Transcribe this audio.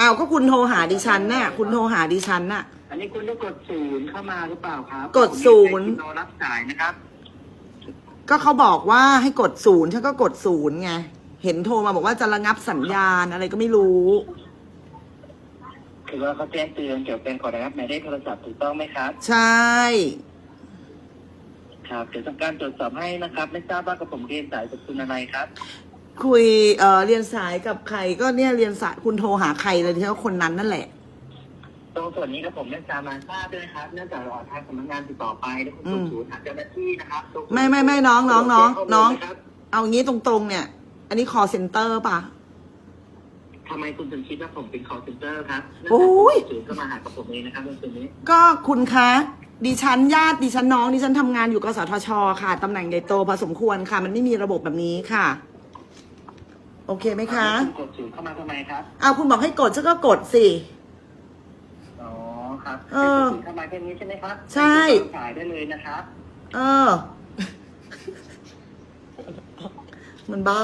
อ้าวก็คุณโทรหาดิฉันน่ะ คุณโทรหาดิฉันน่ะ อันนี้คุณได้กดศูนย์เข้ามาหรือเปล่าครับกดศูนย์ ผมมีใครโทรรับสายนะครับ ก็เขาบอกว่าให้กดศูนย์ฉันก็กดศูนย์ไง เห็นโทรมาบอกว่าจะระงับสัญญาณอะไรก็ไม่รู้ คือว่าเขาแจ้งเตือนเกี่ยวกับการขอระงับหมายเลขโทรศัพท์ถูกต้องไหมครับ ใช่ ครับเดี๋ยวทำการตรวจสอบให้นะครับ ไม่ทราบว่ากับผมเรียนสายกับคุณอะไรครับ คุยเอ่อเรียนสายกับใครก็เนี่ยเรียนสายคุณโทรหาใครเลยที่ว่าคนนั้นนั่นแหละ ตรงส่วนนี้กับผมเนื่องจากมาทราบด้วยนะครับ เนื่องจากรอทางสำนักงานติดต่อไปแล้วผมกดศูนย์หาเจ้าหน้าที่นะครับตรงไม่ไม่ไม่น้องน้องน้องน้อง ครับเอางี้ตรงๆ เนี่ย อันนี้ call center ป่ะ ทำไมคุณถึงคิดว่าผมเป็น call center ครับโอ้ยศูนย์ก็มาหากับผมเองนะครับตรงส่วนนี้ ก็คุณคะ ดิฉันญาติดิฉันน้องดิฉันทำงานอยู่กสทช ค่ะตำแหน่งใหญ่โตพอสมควรค่ะ มันไม่มีระบบแบบนี้ค่ะ โอเคไหมคะณกดศูนย์เข้ามาทำไมครับเอาคุณบอกให้กดฉันก็กดสิ อ๋อครับเออให้กดศูนย์เข้ามาแค่นี้ใช่ไหมครับใช่ให้กดสายได้เลยนะครับเออ มันบ้า